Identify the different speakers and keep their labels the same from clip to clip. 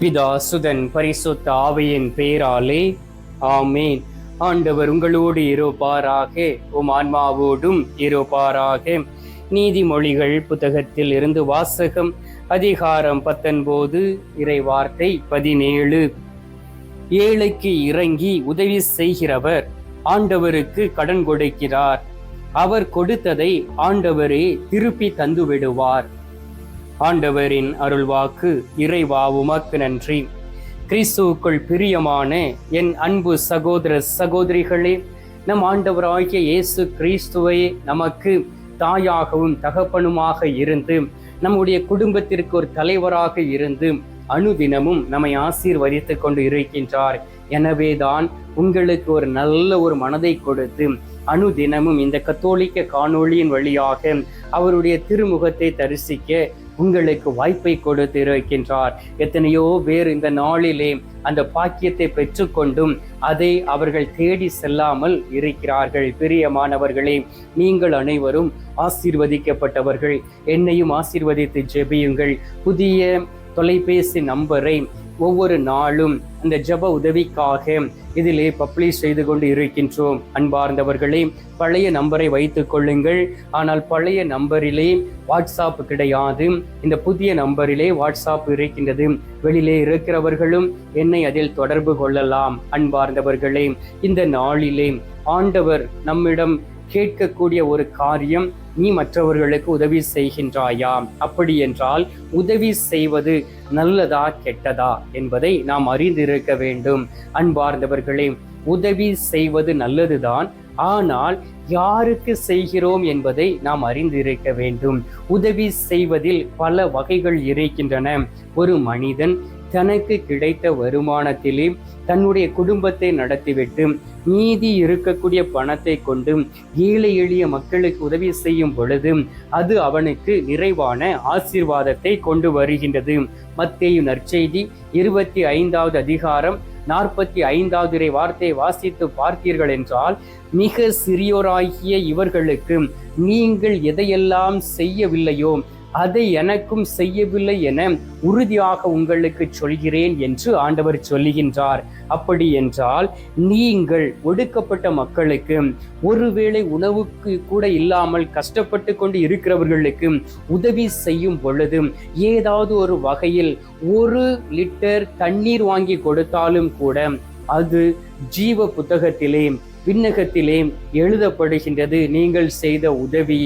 Speaker 1: பிதா சுதன் பரிசுத்த ஆவையின் பேராலே ஆமேன். ஆண்டவர் உங்களோடு இருப்பாராக உம் ஆன்மாவோடும் இருப்பாராக. நீதிமொழிகள் புத்தகத்தில் இருந்து வாசகம் அதிகாரம் பத்தொன்பது இறை வார்த்தை பதினேழு. ஏழைக்கு இறங்கி உதவி செய்கிறவர் ஆண்டவருக்கு கடன் கொடுக்கிறார். அவர் கொடுத்ததை ஆண்டவரே திருப்பி தந்துவிடுவார். ஆண்டவரின் அருள்வாக்கு இறைவா உமக்கு நன்றி. கிறிஸ்துவுக்குள் பிரியமான என் அன்பு சகோதர சகோதரிகளே நம் ஆண்டவராகிய இயேசு கிறிஸ்துவை நமக்கு தாயாகவும் தகப்பனுமாக இருந்து நம்முடைய குடும்பத்திற்கு ஒரு தலைவராக இருந்து அனுதினமும் நம்மை ஆசீர்வதித்து கொண்டு இருக்கின்றார். எனவேதான் உங்களுக்கு ஒரு நல்ல ஒரு மனதை கொடுத்து அணுதினமும் இந்த கத்தோலிக்க காணொளியின் வழியாக அவருடைய திருமுகத்தை தரிசிக்க உங்களுக்கு வாய்ப்பை கொடுத்து இருக்கின்றார் எத்தனையோ பேர் இந்த நாளிலே அந்த பாக்கியத்தை பெற்றுக்கொண்டும் அதை அவர்கள் தேடி செல்லாமல் இருக்கிறார்கள். பிரியமானவர்களே நீங்கள் அனைவரும் ஆசீர்வதிக்கப்பட்டவர்கள். என்னையும் ஆசீர்வதித்து ஜெபியுங்கள். புதிய தொலைபேசி நம்பரை ஒவ்வொரு நாளும் அந்த ஜப உதவிக்காக இதிலே பப்ளிஷ் செய்து கொண்டு இருக்கின்றோம். அன்பார்ந்தவர்களே பழைய நம்பரை வைத்துக் கொள்ளுங்கள். ஆனால் பழைய நம்பரிலே வாட்ஸ்அப் கிடையாது. இந்த புதிய நம்பரிலே வாட்ஸ்அப் இருக்கின்றது. வெளியிலே இருக்கிறவர்களும் என்னை அதில் தொடர்பு கொள்ளலாம். அன்பார்ந்தவர்களே இந்த நாளிலே ஆண்டவர் நம்மிடம் கேட்கக்கூடிய ஒரு காரியம் நீ மற்றவர்களுக்கு உதவி செய்கின்றாயா? அப்படி என்றால் உதவி செய்வது நல்லதா கெட்டதா என்பதை நாம் அறிந்திருக்க வேண்டும். அன்பார்ந்தவர்களே உதவி செய்வது நல்லதுதான். ஆனால் யாருக்கு செய்கிறோம் என்பதை நாம் அறிந்திருக்க வேண்டும். உதவி செய்வதில் பல வகைகள் இருக்கின்றன. ஒரு மனிதன் தனக்கு கிடைத்த வருமானத்திலே தன்னுடைய குடும்பத்தை நடத்திவிட்டு மீதி இருக்கக்கூடிய பணத்தை கொண்டு ஏழை எளிய மக்களுக்கு உதவி செய்யும் பொழுது அது அவனுக்கு நிறைவான ஆசீர்வாதத்தை கொண்டு வருகின்றது. மத்தேயு நற்செய்தி இருபத்தி ஐந்தாவது அதிகாரம் நாற்பத்தி ஐந்தாவது இறை வார்த்தை வாசித்து பார்த்தீர்கள் என்றால் மிக சிறியோராகிய இவர்களுக்கு நீங்கள் எதையெல்லாம் செய்யவில்லையோ அதை எனக்கும் செய்யவில்லை என உறுதியாக உங்களுக்கு சொல்கிறேன் என்று ஆண்டவர் சொல்லுகின்றார். அப்படி என்றால் நீங்கள் ஒடுக்கப்பட்ட மக்களுக்கு ஒருவேளை உணவுக்கு கூட இல்லாமல் கஷ்டப்பட்டு கொண்டு இருக்கிறவர்களுக்கு உதவி செய்யும் பொழுது ஏதாவது ஒரு வகையில் ஒரு லிட்டர் தண்ணீர் வாங்கி கொடுத்தாலும் கூட அது ஜீவ புத்தகத்திலே விண்ணகத்திலே எழுதப்படுகின்றது. நீங்கள் செய்த உதவி.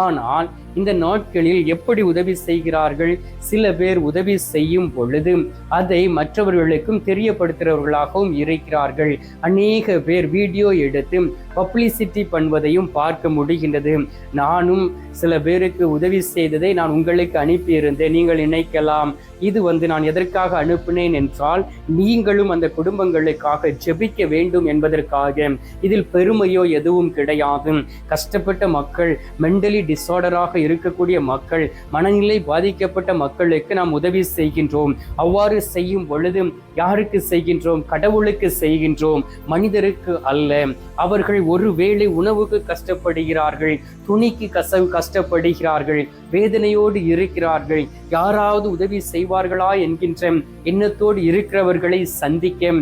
Speaker 1: ஆனால் இந்த நாட்களில் எப்படி உதவி செய்கிறார்கள்? சில பேர் உதவி செய்யும் பொழுது அதை மற்றவர்களுக்கும் தெரியப்படுத்துகிறவர்களாகவும் இருக்கிறார்கள். அநேக பேர் வீடியோ எடுத்து பப்ளிசிட்டி பண்ணுவதையும் பார்க்க முடிகின்றது. நானும் சில பேருக்கு உதவி செய்ததை நான் உங்களுக்கு அனுப்பியிருந்தேன். நீங்கள் நினைக்கலாம் இது வந்து நான் எதற்காக அனுப்பினேன் என்றால் நீங்களும் அந்த குடும்பங்களுக்காக ஜெபிக்க வேண்டும் என்பதற்காக. இதில் பெருமையோ எதுவும் கிடையாது. கஷ்டப்பட்ட மக்கள் மென்டலி டிசார்டராக இருக்கக்கூடிய மக்கள் மனநிலை பாதிக்கப்பட்ட மக்களுக்கு நாம் உதவி செய்கின்றோம். அவ்வாறு செய்யும் பொழுது யாருக்கு செய்கின்றோம்? கடவுளுக்கு செய்கின்றோம். மனிதருக்கு அல்ல. அவர்கள் ஒருவேளை உணவுக்கு கஷ்டப்படுகிறார்கள் துணிக்கு கசவு கஷ்டப்படுகிறார்கள் வேதனையோடு இருக்கிறார்கள் யாராவது உதவி செய்வார்களா என்கின்ற எண்ணத்தோடு இருக்கிறவர்களை சந்திக்க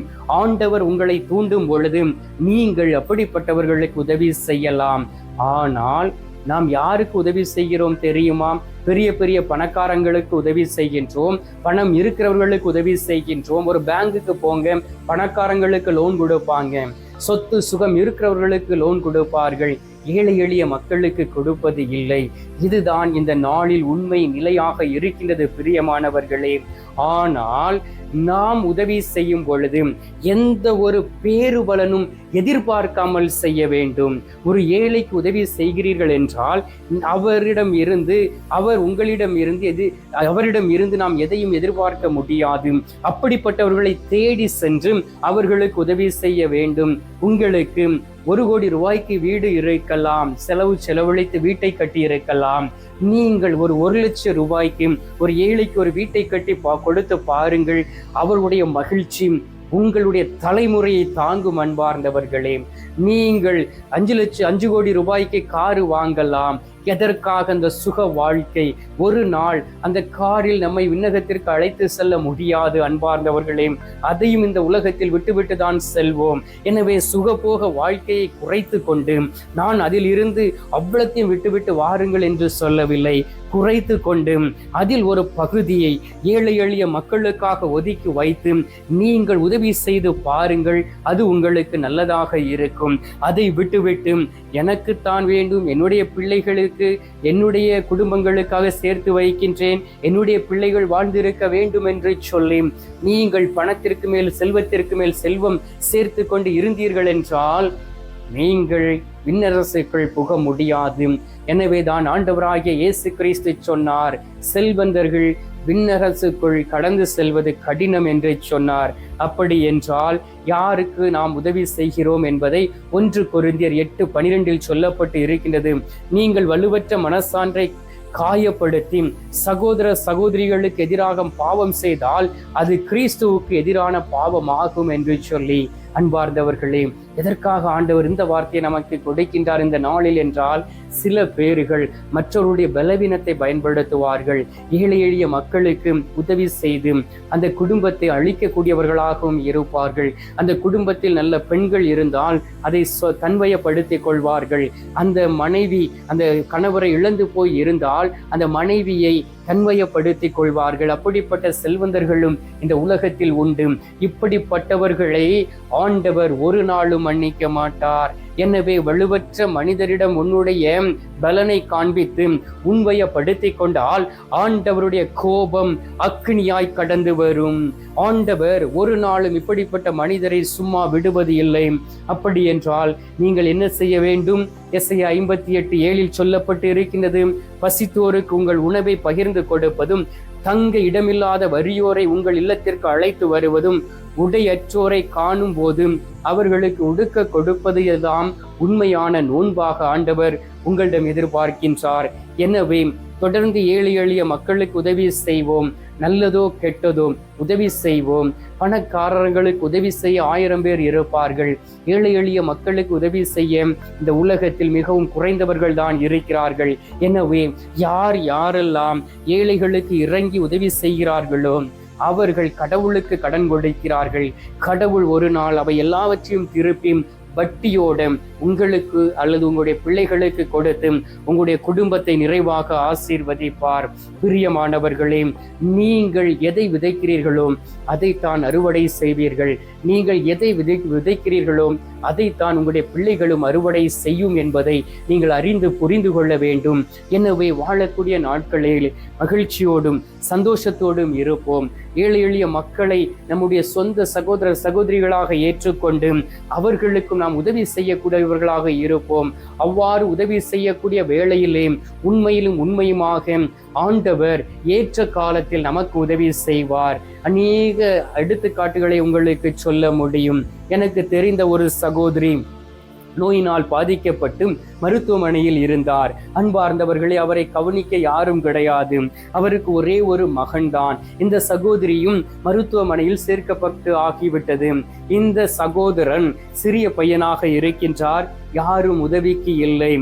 Speaker 1: ஆண்டவர் உங்களை தூண்டும் பொழுது நீங்கள் அப்படிப்பட்டவர்களுக்கு உதவி செய்யலாம். ஆனால் நாம் யாருக்கு உதவி செய்கிறோம் தெரியுமா? பெரிய பெரிய பணக்காரங்களுக்கு உதவி செய்கின்றோம். பணம் இருக்கிறவர்களுக்கு உதவி செய்கின்றோம். ஒரு பேங்குக்கு போங்க பணக்காரங்களுக்கு லோன் கொடுப்பாங்க. சொத்து சுகம் இருக்கிறவர்களுக்கு லோன் கொடுப்பார்கள். ஏழை எளிய மக்களுக்கு கொடுப்பது இல்லை. இதுதான் இந்த நாளில் உண்மை நிலையாக இருக்கின்றது பிரியமானவர்களே. ஆனால் நாம் உதவி செய்யும் பொழுது எந்த ஒரு பேருபலனும் எதிர்பார்க்காமல் செய்ய வேண்டும். ஒரு ஏழைக்கு உதவி செய்கிறீர்கள் என்றால் அவரிடம் இருந்து அவர் உங்களிடம் இருந்து எது அவரிடம் இருந்து நாம் எதையும் எதிர்பார்க்க முடியாது. அப்படிப்பட்டவர்களை தேடி சென்று அவர்களுக்கு உதவி செய்ய வேண்டும். உங்களுக்கு ஒரு கோடி ரூபாய்க்கு வீடு இருக்கலாம் செலவு செலவழித்து வீட்டை கட்டி இருக்கலாம். நீங்கள் ஒரு ஒரு லட்சம் ரூபாய்க்கு ஒரு ஏழைக்கு ஒரு வீட்டை கட்டி பா கொடுத்து பாருங்கள். அவருடைய மகிழ்ச்சி உங்களுடைய தலைமுறையை தாங்கும் அன்பார்ந்தவர்களே. நீங்கள் அஞ்சு லட்சம் அஞ்சு கோடி ரூபாய்க்கு காரு வாங்கலாம். எதற்காக அந்த சுக வாழ்க்கை? ஒரு நாள் அந்த காரில் நம்மை விண்ணகத்திற்கு அழைத்து செல்ல முடியாது அன்பார்ந்தவர்களே. அதையும் இந்த உலகத்தில் விட்டுவிட்டு தான் செல்வோம். எனவே சுகபோக வாழ்க்கையை குறைத்து கொண்டு நான் அதில் இருந்து அவ்வளத்தையும் விட்டுவிட்டு வாருங்கள் என்று சொல்லவில்லை. குறைத்து கொண்டு அதில் ஒரு பகுதியை ஏழை எளிய மக்களுக்காக ஒதுக்கி வைத்து நீங்கள் உதவி செய்து பாருங்கள். அது உங்களுக்கு நல்லதாக இருக்கும். அதை விட்டுவிட்டு எனக்குத்தான் வேண்டும். என்னுடைய பிள்ளைகளுக்கு என்னுடைய குடும்பங்களுக்காக சேர்த்து வைக்கின்றேன். என்னுடைய பிள்ளைகள் வாழ்ந்திருக்க வேண்டும் என்று சொல்லி நீங்கள் பணத்திற்கு மேல் செல்வத்திற்கு மேல் செல்வம் சேர்த்து கொண்டு இருந்தீர்கள் என்றால் நீங்கள் விண்ணரசுக்குள் புக முடியாது. எனவேதான் ஆண்டவராகிய இயேசு கிறிஸ்து சொன்னார் செல்வந்தர்கள் விண்ணரசுக்குள் கடந்து செல்வது கடினம் என்று சொன்னார். அப்படி என்றால் யாருக்கு நாம் உதவி செய்கிறோம் என்பதை ஒன்று கொருந்தியர் எட்டு பனிரெண்டில் சொல்லப்பட்டு இருக்கின்றது. நீங்கள் வலுவற்ற மனசான்றை காயப்படுத்தி சகோதர சகோதரிகளுக்கு எதிராக பாவம் செய்தால் அது கிறிஸ்துவுக்கு எதிரான பாவமாகும் என்று சொல்லி. அன்பார்ந்தவர்களே எதற்காக ஆண்டவர் இந்த வார்த்தையை நமக்கு கொடுக்கின்றார் இந்த நாளில் என்றால் சில பேர்கள் மற்றவருடைய பலவீனத்தை பயன்படுத்துவார்கள். ஏழை எளிய மக்களுக்கு உதவி செய்து அந்த குடும்பத்தை அழிக்கக்கூடியவர்களாகவும் இருப்பார்கள். அந்த குடும்பத்தில் நல்ல பெண்கள் இருந்தால் அதை சொ- தன்வயப்படுத்திக் கொள்வார்கள். அந்த மனைவி அந்த கணவரை இழந்து போய் இருந்தால் அந்த மனைவியை தன்வயப்படுத்திக் கொள்வார்கள். அப்படிப்பட்ட செல்வந்தர்களும் இந்த உலகத்தில் உண்டு. இப்படிப்பட்டவர்களை ஆண்டவர் ஒரு நாளும் மன்னிக்க மாட்டார். எனவே வலுவற்ற மனிதரிடம் உன்னுடைய பலனை காண்பித்து உண்மையப்படுத்திக் கொண்டால் ஆண்டவருடைய கோபம் அக்னியாய் கடந்து வரும். ஆண்டவர் ஒரு நாளும் இப்படிப்பட்ட மனிதரை சும்மா விடுவது இல்லை. அப்படி என்றால் நீங்கள் என்ன செய்ய வேண்டும்? எஸ்ஐ ஐம்பத்தி எட்டு ஏழில் சொல்லப்பட்டு இருக்கின்றது பசித்தோருக்கு உங்கள் உணவை பகிர்ந்து கொடுப்பதும் தங்க இடமில்லாத வறியோரை உங்கள் இல்லத்திற்கு அழைத்து வருவதும் உடையற்றோரை காணும் போதும் அவர்களுக்கு உடுக்க கொடுப்பது எல்லாம் உண்மையான நோன்பாக ஆண்டவர் உங்களிடம் எதிர்பார்க்கின்றார் எனவே தொடர்ந்து ஏழை எளிய மக்களுக்கு உதவி செய்வோம். நல்லதோ கெட்டதோ உதவி செய்வோம். பணக்காரர்களுக்கு உதவி செய்ய ஆயிரம் பேர் இருப்பார்கள். ஏழை எளிய மக்களுக்கு உதவி செய்ய இந்த உலகத்தில் மிகவும் குறைந்தவர்கள் தான் இருக்கிறார்கள். எனவே யார் யாரெல்லாம் ஏழைகளுக்கு இறங்கி உதவி செய்கிறார்களோ அவர்கள் கடவுளுக்கு கடன் கொடுக்கிறார்கள். கடவுள் ஒரு நாள் அவை எல்லாவற்றையும் திருப்பி வட்டியோட உங்களுக்கு அல்லது உங்களுடைய பிள்ளைகளுக்கு கொடுத்து உங்களுடைய குடும்பத்தை நிறைவாக ஆசீர்வதிப்பார். பிரியமானவர்களே நீங்கள் எதை விதைக்கிறீர்களோ அதைத்தான் அறுவடை செய்வீர்கள். நீங்கள் எதை விதை விதைக்கிறீர்களோ அதைத்தான் உங்களுடைய பிள்ளைகளும் அறுவடை செய்யும் என்பதை நீங்கள் அறிந்து புரிந்து கொள்ள வேண்டும். எனவே வாழக்கூடிய நாட்களில் மகிழ்ச்சியோடும் சந்தோஷத்தோடும் இருப்போம். ஏழை எளிய மக்களை நம்முடைய சொந்த சகோதர சகோதரிகளாக ஏற்றுக்கொண்டு அவர்களுக்கும் நாம் உதவி செய்யக்கூடிய செய்யக்கூடியவர்களாக இருப்போம். அவ்வாறு உதவி செய்யக்கூடிய வேளையிலே உண்மையிலும் உண்மையுமாக ஆண்டவர் ஏற்ற காலத்தில் நமக்கு உதவி செய்வார். அநேக எடுத்துக்காட்டுகளை உங்களுக்கு சொல்ல முடியும். எனக்கு தெரிந்த ஒரு சகோதரி நோயினால் பாதிக்கப்பட்டு மருத்துவமனையில் இருந்தார். அன்பார்ந்தவர்களே அவரை கவனிக்க யாரும் கிடையாது. அவருக்கு ஒரே ஒரு மகன்தான். இந்த சகோதரியும் மருத்துவமனையில் சேர்க்கப்பட்டு ஆகிவிட்டது. இந்த சகோதரன் சிறிய பையனாக இருக்கின்றார். யாரும் உதவிக்கு இல்லை.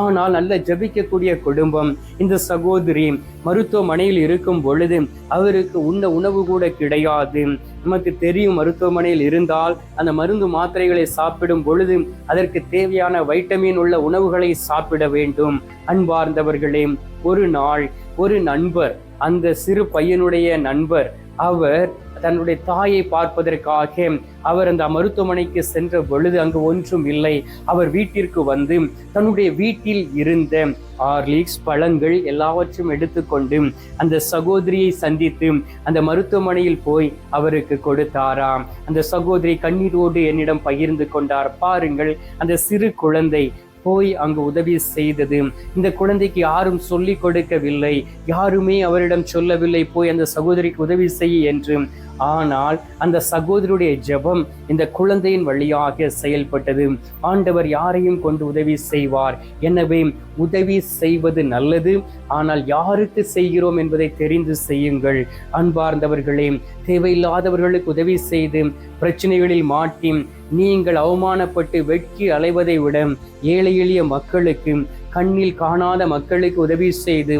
Speaker 1: ஆனால் நல்ல ஜபிக்கக்கூடிய குடும்பம் இந்த சகோதரி மருத்துவமனையில் இருக்கும் பொழுது அவருக்கு உண்ண உணவு கூட கிடையாது. நமக்கு தெரியும் மருத்துவமனையில் இருந்தால் அந்த மருந்து மாத்திரைகளை சாப்பிடும் பொழுது அதற்கு தேவையான வைட்டமின் உள்ள உணவுகளை சாப்பிட வேண்டும். அன்பார்ந்தவர்களே ஒரு நாள் ஒரு நண்பர் அந்த சிறு பையனுடைய நண்பர் அவர் தன்னுடைய தாயை பார்ப்பதற்காக அவர் அந்த மருத்துவமனைக்கு சென்ற பொழுது அங்கு ஒன்றும் இல்லை. அவர் வீட்டிற்கு வந்து தன்னுடைய வீட்டில் இருந்த ஹார்லிக்ஸ் பழங்கள் எல்லாவற்றையும் எடுத்துக்கொண்டு அந்த சகோதரியை சந்தித்து அந்த மருத்துவமனையில் போய் அவருக்கு கொடுத்தாராம். அந்த சகோதரி கண்ணீரோடு என்னிடம் பகிர்ந்து கொண்டார். பாருங்கள் அந்த சிறு குழந்தை போய் அங்கு உதவி செய்தது. இந்த குழந்தைக்கு யாரும் சொல்லிக் கொடுக்கவில்லை. யாருமே அவரிடம் சொல்லவில்லை. போய் அந்த சகோதரிக்கு உதவி செய்ய என்று ஆனால் அந்த சகோதரியுடைய ஜெபம் இந்த குழந்தையின் வழியாக செயல்பட்டது. ஆண்டவர் யாரையும் கொண்டு உதவி செய்வார். எனவே உதவி செய்வது நல்லது. ஆனால் யாருக்கு செய்கிறோம் என்பதை தெரிந்து செய்யுங்கள். அன்பார்ந்தவர்களே தேவையில்லாதவர்களுக்கு உதவி செய்து பிரச்சனைகளில் மாட்டி நீங்கள் அவமானப்பட்டு வெட்கி அலைவதை விட ஏழை எளிய மக்களுக்கு கண்ணில் காணாத மக்களுக்கு உதவி செய்து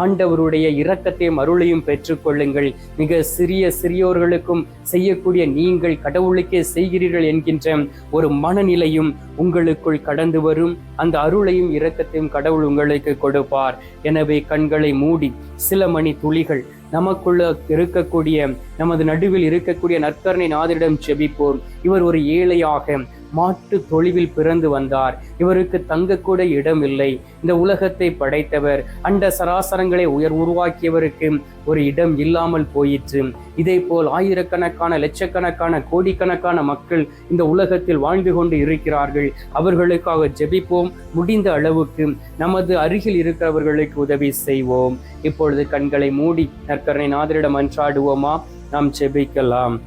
Speaker 1: ஆண்டவருடைய இரக்கத்தையும் அருளையும் பெற்றுக்கொள்ளுங்கள். மிக சிறிய சிறியோர்களுக்கும் செய்யக்கூடிய நீங்கள் கடவுளுக்கே செய்கிறீர்கள் என்கின்ற ஒரு மனநிலையும் உங்களுக்குள் கடந்து வரும். அந்த அருளையும் இரக்கத்தையும் கடவுள் உங்களுக்கு கொடுப்பார். எனவே கண்களை மூடி சில மணி துளிகள் நமக்குள்ள இருக்கக்கூடிய நமது நடுவில் இருக்கக்கூடிய நற்கரணை நாதரிடம் செபிப்போம் இவர் ஒரு ஏழையாக மாட்டு தொழிவில் பிறந்து வந்தார். இவருக்கு தங்கக்கூட இடம் இல்லை இந்த உலகத்தை படைத்தவர் அண்ட சராசரங்களை உயர் உருவாக்கியவருக்கு ஒரு இடம் இல்லாமல் போயிற்று. இதே போல் ஆயிரக்கணக்கான லட்சக்கணக்கான கோடிக்கணக்கான மக்கள் இந்த உலகத்தில் வாழ்ந்து கொண்டு இருக்கிறார்கள். அவர்களுக்காக ஜெபிப்போம். முடிந்த அளவுக்கு நமது அருகில் இருக்கிறவர்களுக்கு உதவி செய்வோம். இப்பொழுது கண்களை மூடி நற்கரணை நாதரிடம் அன்றாடுவோமா? நாம் ஜெபிக்கலாம்.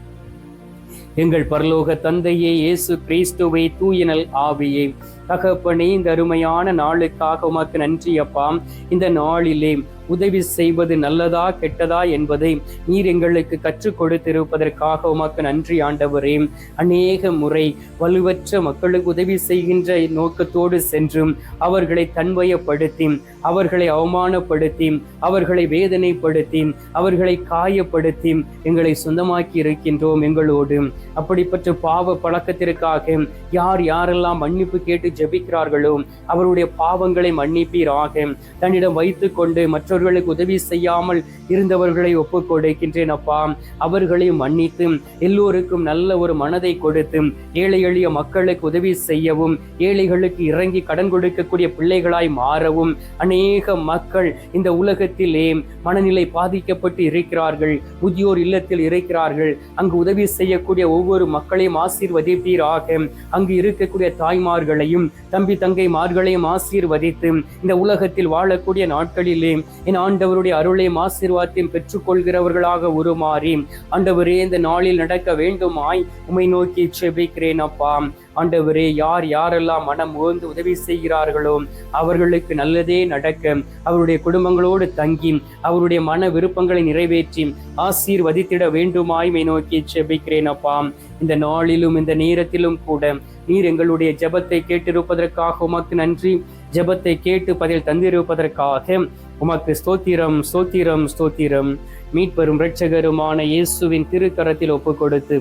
Speaker 1: எங்கள் பரலோக தந்தையே இயேசு கிறிஸ்துவை தூயனல் ஆவியே. தகப்பனே இந்த அருமையான நாளுக்காக உமக்கு நன்றி அப்பாம் இந்த நாளிலே உதவி செய்வது நல்லதா கெட்டதா என்பதை நீர் எங்களுக்கு கற்றுக் கொடுத்திருப்பதற்காக உமக்கு நன்றி ஆண்டவரே. அநேக முறை வலுவற்ற மக்களுக்கு உதவி செய்கின்ற நோக்கத்தோடு சென்றும் அவர்களை தன்வயப்படுத்தி அவர்களை அவமானப்படுத்தி அவர்களை வேதனைப்படுத்தி அவர்களை காயப்படுத்தி எங்களை சொந்தமாக்கி இருக்கின்றோம் எங்களோடு. அப்படிப்பட்ட பாவ பழக்கத்திற்காக யார் யாரெல்லாம் மன்னிப்பு கேட்டு ஜெபிக்கிறார்களோ அவருடைய பாவங்களை மன்னிப்பீராக. தன்னிடம் வைத்துக்கொண்டு அவர்களுக்கு உதவி செய்யாமல் இருந்தவர்களை ஒப்பு கொடுக்கின்றேன் அப்பா. அவர்களையும் மன்னித்து எல்லோருக்கும் நல்ல ஒரு மனதை கொடுத்து ஏழை எளிய மக்களுக்கு உதவி செய்யவும் ஏழைகளுக்கு இறங்கி கடன் கொடுக்கக்கூடிய பிள்ளைகளாய் மாறவும் அநேக மக்கள் இந்த உலகத்திலே மனநிலை பாதிக்கப்பட்டு இருக்கிறார்கள் முதியோர் இல்லத்தில் இருக்கிறார்கள். அங்கு உதவி செய்யக்கூடிய ஒவ்வொரு மக்களையும் ஆசீர்வதிப்பீராக. அங்கு இருக்கக்கூடிய தாய்மார்களையும் தம்பி தங்கைமார்களையும் ஆசீர்வதித்து இந்த உலகத்தில் வாழக்கூடிய நாட்களிலே என் ஆண்டவருடைய அருளையும் ஆசீர்வாதத்தையும் பெற்றுக்கொள்கிறவர்களாக உருமாறி. ஆண்டவரே இந்த நாளில் நடக்க வேண்டுமாய் உமை நோக்கி செபிக்கிறேன் அப்பா. ஆண்டவரே யார் யாரெல்லாம் மனம் உகந்து உதவி செய்கிறார்களோ அவர்களுக்கு நல்லதே நடக்க. அவருடைய குடும்பங்களோடு தங்கி அவருடைய மன விருப்பங்களை நிறைவேற்றி ஆசீர்வதித்திட வேண்டுமாய் மை நோக்கி செபிக்கிறேன் அப்பா. இந்த நாளிலும் இந்த நேரத்திலும் கூட நீர் எங்களுடைய ஜெபத்தை கேட்டிருப்பதற்காக உமக்கு நன்றி. ஜெபத்தை கேட்டு பதில் தந்திருப்பதற்காக உமக்கு ஸ்தோத்திரம் ஸ்தோத்திரம் ஸ்தோத்திரம். மீட்பெரும் ரட்சகருமான இயேசுவின் திருக்கரத்தில் ஒப்பு கொடுத்து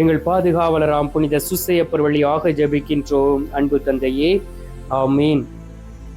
Speaker 1: எங்கள் பாதுகாவலராம் புனித சுசையப்பர் வழியாக ஜபிக்கின்றோம். அன்பு தந்தையே ஆமீன்.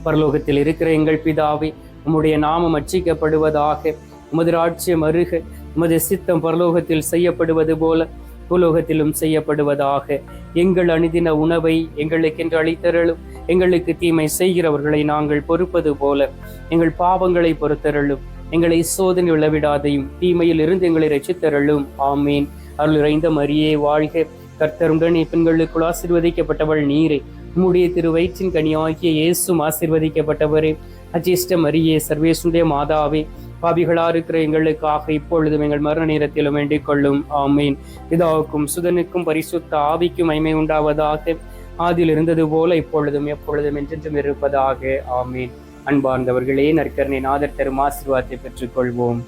Speaker 1: பரலோகத்தில் இருக்கிற எங்கள் பிதாவே உம்முடைய நாமம் அச்சிக்கப்படுவதாக உமது ராட்சியம் அருக உமது சித்தம் பரலோகத்தில் செய்யப்படுவது போல பூலோகத்திலும் செய்யப்படுவதாக. எங்கள் அணுதின உணவை எங்களுக்கென்று அளித்தருளும். எங்களுக்கு தீமை செய்கிறவர்களை நாங்கள் பொறுப்பது போல. எங்கள் பாவங்களை பொறுத்தருளும். எங்களை சோதனை விளவிடாதையும் தீமையில் இருந்து எங்களை ரசித்தருளும் ஆமீன். அருள் இறைந்த மரியே வாழ்க. கர்த்தருடன் பெண்களுக்குள் ஆசிர்வதிக்கப்பட்டவள் நீரே. உம்முடைய திரு வயிற்றின் கனியாகிய இயேசும் ஆசிர்வதிக்கப்பட்டவரே. அஜிஷ்ட மரியே சர்வேசுடைய மாதாவே. பாபிகளா இருக்கிற எங்களுக்காக இப்பொழுதும் எங்கள் மரண நேரத்திலும் வேண்டிக் கொள்ளும். ஆமீன். பிதாவுக்கும் சுதனுக்கும் பரிசுத்த ஆவிக்கும் மைமை உண்டாவதாக ஆதில் இருந்தது போல இப்பொழுதும் எப்பொழுதும் என்றென்றும் இருப்பதாக. ஆமீன். அன்பார்ந்தவர்களே நற்கரணை நாதர் தரும் ஆசீர்வாதத்தை பெற்றுக்கொள்வோம்.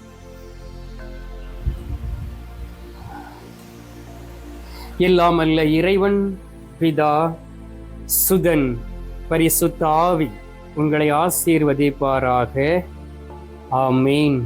Speaker 1: எல்லாம் அல்ல இறைவன் பிதா சுதன் பரிசுத்த ஆவி உங்களை ஆசீர்வதிப்பாராக. ஆமீன்